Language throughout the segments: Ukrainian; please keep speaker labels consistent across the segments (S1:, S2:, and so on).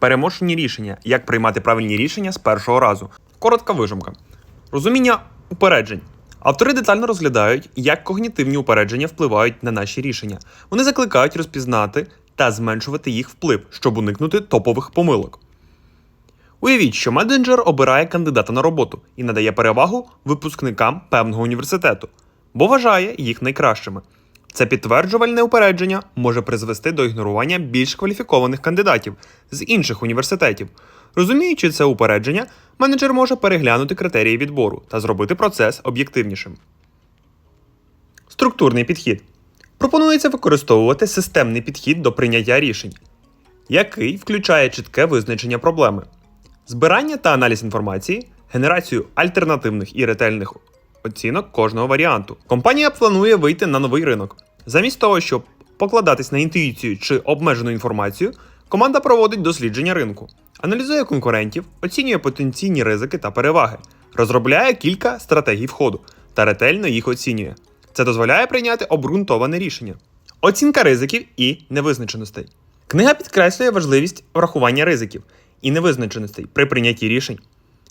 S1: Переможні рішення. Як приймати правильні рішення з першого разу. Коротка вижимка. Розуміння упереджень. Автори детально розглядають, як когнітивні упередження впливають на наші рішення. Вони закликають розпізнати та зменшувати їх вплив, щоб уникнути топових помилок. Уявіть, що менеджер обирає кандидата на роботу і надає перевагу випускникам певного університету, бо вважає їх найкращими. Це підтверджувальне упередження може призвести до ігнорування більш кваліфікованих кандидатів з інших університетів. Розуміючи це упередження, менеджер може переглянути критерії відбору та зробити процес об'єктивнішим. Структурний підхід. Пропонується використовувати системний підхід до прийняття рішень, який включає чітке визначення проблеми, збирання та аналіз інформації, генерацію альтернативних і ретельних оцінок кожного варіанту. Компанія планує вийти на новий ринок. Замість того, щоб покладатись на інтуїцію чи обмежену інформацію, команда проводить дослідження ринку, аналізує конкурентів, оцінює потенційні ризики та переваги, розробляє кілька стратегій входу та ретельно їх оцінює. Це дозволяє прийняти обґрунтоване рішення. Оцінка ризиків і невизначеностей. Книга підкреслює важливість врахування ризиків і невизначеностей при прийнятті рішень.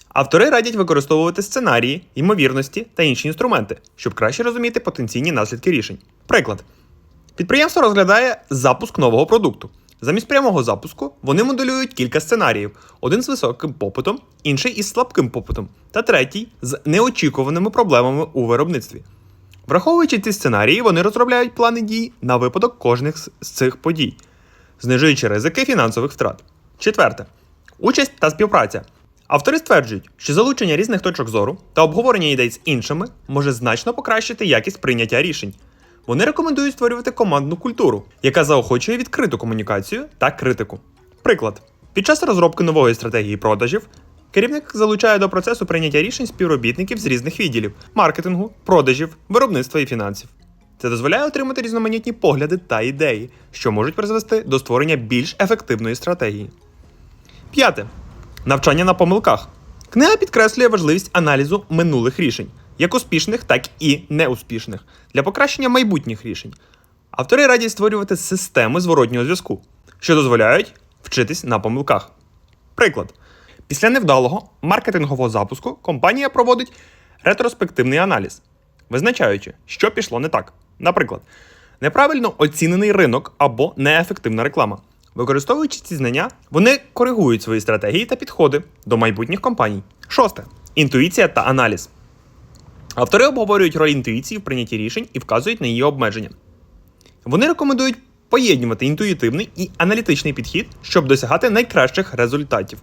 S1: Автори радять використовувати сценарії, ймовірності та інші інструменти, щоб краще розуміти потенційні наслідки рішень. Приклад: підприємство розглядає запуск нового продукту. Замість прямого запуску вони моделюють кілька сценаріїв: один з високим попитом, інший із слабким попитом, та третій з неочікуваними проблемами у виробництві. Враховуючи ці сценарії, вони розробляють плани дій на випадок кожних з цих подій, знижуючи ризики фінансових втрат. Четверте участь та співпраця. Автори стверджують, що залучення різних точок зору та обговорення ідей з іншими може значно покращити якість прийняття рішень. Вони рекомендують створювати командну культуру, яка заохочує відкриту комунікацію та критику. Приклад: під час розробки нової стратегії продажів керівник залучає до процесу прийняття рішень співробітників з різних відділів маркетингу, продажів, виробництва і фінансів. Це дозволяє отримати різноманітні погляди та ідеї, що можуть призвести до створення більш ефективної стратегії. П'яте. Навчання на помилках. Книга підкреслює важливість аналізу минулих рішень, як успішних, так і неуспішних, для покращення майбутніх рішень. Автори радять створювати системи зворотнього зв'язку, що дозволяють вчитись на помилках. Приклад: після невдалого маркетингового запуску компанія проводить ретроспективний аналіз, визначаючи, що пішло не так. Наприклад, неправильно оцінений ринок або неефективна реклама. Використовуючи ці знання, вони коригують свої стратегії та підходи до майбутніх компаній. Шосте. Інтуїція та аналіз. Автори обговорюють роль інтуїції в прийнятті рішень і вказують на її обмеження. Вони рекомендують поєднувати інтуїтивний і аналітичний підхід, щоб досягати найкращих результатів.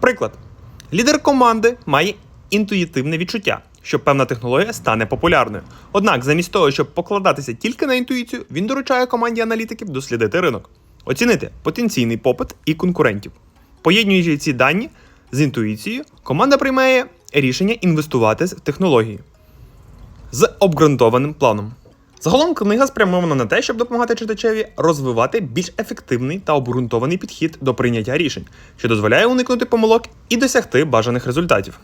S1: Приклад: лідер команди має інтуїтивне відчуття, що певна технологія стане популярною. Однак, замість того, щоб покладатися тільки на інтуїцію, він доручає команді аналітиків дослідити ринок, оцінити потенційний попит і конкурентів. Поєднуючи ці дані з інтуїцією, команда приймає рішення інвестувати в технології з обґрунтованим планом. Загалом книга спрямована на те, щоб допомагати читачеві розвивати більш ефективний та обґрунтований підхід до прийняття рішень, що дозволяє уникнути помилок і досягти бажаних результатів.